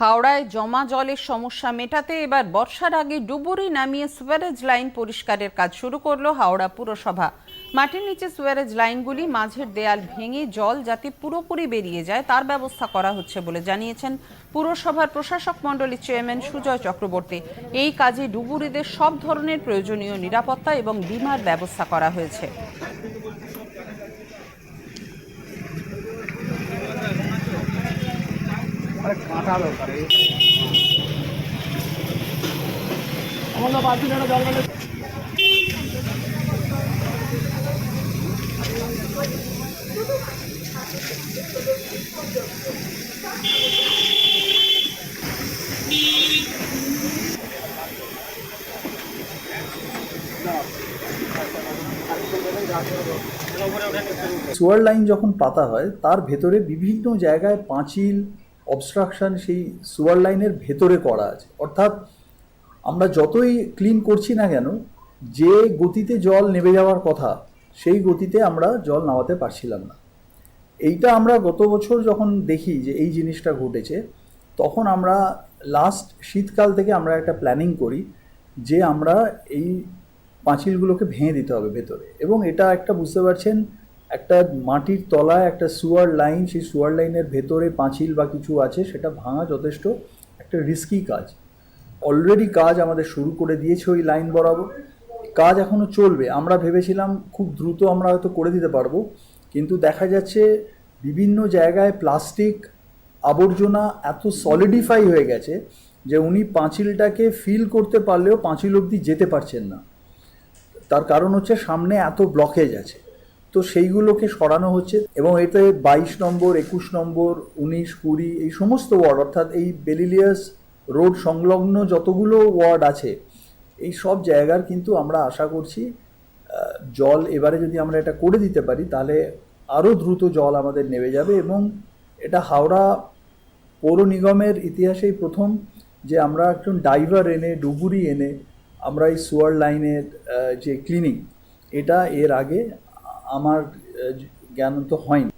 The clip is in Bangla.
হাওড়ায় জমা জলের সমস্যা মেটাতে এবার বর্ষার আগে ডুবুরি নামিয়ে সুয়ারেজ লাইন পরিষ্কারের কাজ শুরু করল হাওড়া পুরসভা। মাটির নিচে সুয়ারেজ লাইনগুলি মাঝের দেয়াল ভেঙে জল যাতে পুরোপুরি বেরিয়ে যায়, তার ব্যবস্থা করা হচ্ছে বলে জানিয়েছেন পুরসভার প্রশাসক মণ্ডলীর চেয়ারম্যান সুজয় চক্রবর্তী। এই কাজে ডুবুরিদের সব ধরনের প্রয়োজনীয় নিরাপত্তা এবং বিমার ব্যবস্থা করা হয়েছে। সোয়ার লাইন যখন পাতা হয় তার ভেতরে বিভিন্ন জায়গায় পাঁচিল অবস্ট্রাকশন সেই সুয়ার লাইনের ভেতরে করা আছে। অর্থাৎ আমরা যতই ক্লিন করছি না কেন, যে গতিতে জল নেমে যাওয়ার কথা, সেই গতিতে আমরা জল নামাতে পারছিলাম না। এইটা আমরা গত বছর যখন দেখি যে এই জিনিসটা ঘটেছে, তখন আমরা লাস্ট শীতকাল থেকে আমরা একটা প্ল্যানিং করি যে আমরা এই পাঁচিলগুলোকে ভেঙে দিতে হবে ভেতরে। এবং এটা একটা বুঝতে পারছেন একটা মাটির তলায় একটা সুয়ার লাইন সেই সুয়ার লাইনের ভেতরে পাঁচিল বা কিছু আছে, সেটা ভাঙা যথেষ্ট, একটা রিস্কি কাজ। অলরেডি কাজ আমাদের শুরু করে দিয়েছে ওই লাইন বরাবর। কাজ এখনও চলবে। আমরা ভেবেছিলাম খুব দ্রুত আমরা হয়তো করে দিতে পারব, কিন্তু দেখা যাচ্ছে বিভিন্ন জায়গায় প্লাস্টিক আবর্জনা এত সলিডিফাই হয়ে গেছে যে উনি পাঁচিলটাকে ফিল করতে পারলেও পাঁচিল অবধি যেতে পারছেন না। তার কারণ হচ্ছে সামনে এত ব্লকেজ আছে। তো সেইগুলোকে সরানো হচ্ছে এবং এতে বাইশ নম্বর, একুশ নম্বর, উনিশ, কুড়ি এই সমস্ত ওয়ার্ড, অর্থাৎ এই বেলিলিয়াস রোড সংলগ্ন যতগুলো ওয়ার্ড আছে, এই সব জায়গার কিন্তু আমরা আশা করছি জল এবারে যদি আমরা এটা করে দিতে পারি, তাহলে আরও দ্রুত জল আমাদের নেমে যাবে এবং এটা হাওড়া পৌর নিগমের ইতিহাসেই প্রথম যে আমরা একজন ডাইভার এনে, ডুবুরি এনে আমরা এই সোয়ার লাইনের যে ক্লিনিং এটা এর আগে আমার জ্ঞান তো হয়নি।